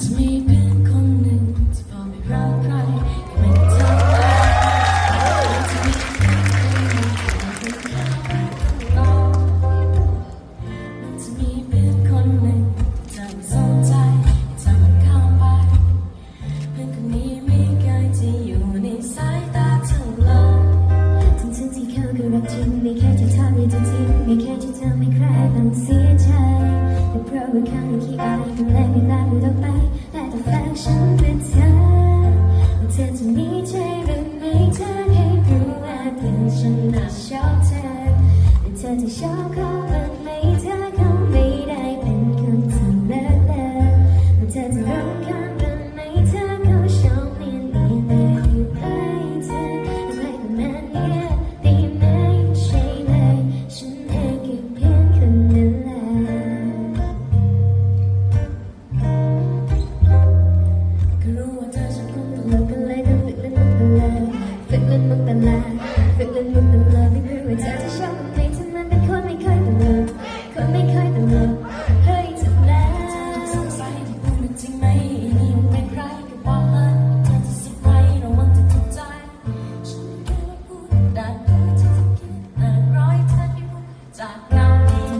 จะมีเพื่อนคนหนึ่งที่พอไม่รักใครก็ไม่ได้ทำอะไรมันจะมีเพื่อนคนหนึ่งที่พอไม่รักมันจะมีเพื่อนคนหนึ่งที่ไม่สนใจที่ทำมันข้ามไปเพื่อนคนนี้ไม่เคยจะอยู่ในสายตาเธอเลยทั้งทั้งๆที่เขาก็รักจริงไม่แค่จะทำให้เธอทิ้งไม่แค่จะทำให้ใครต้องเสียใจแต่เพราะว่าเขาขี้ ธอจะมีใจหรือไม่เธอให้รู้ว่าเธงฉันน่ะชอบเธอแต่เธอจะชอบเขาหรือไม่เธอคงไม่ได้เป็นคนที่เลิกเลยแต่เธอจะรำคาญหรือไม่เธอเขาชอบเปลี่ยนเมียนแต่อยู่ใกล้เธออะไรประมาณนี้ดีไหมใช่เลยฉันเองก็เพียงคนนั้นแหละก็รู้ว่า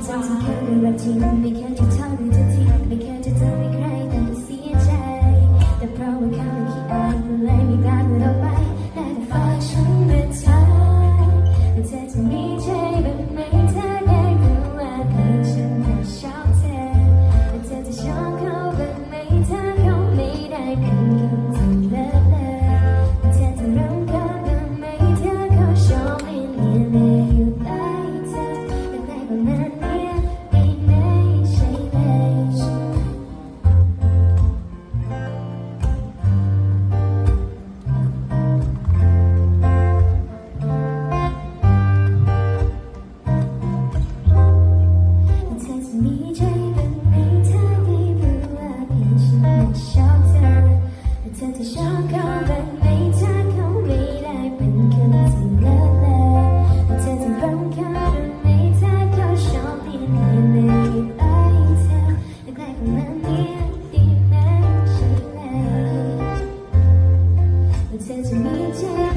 sounds incredibly routine. We can't you tell 在这一切。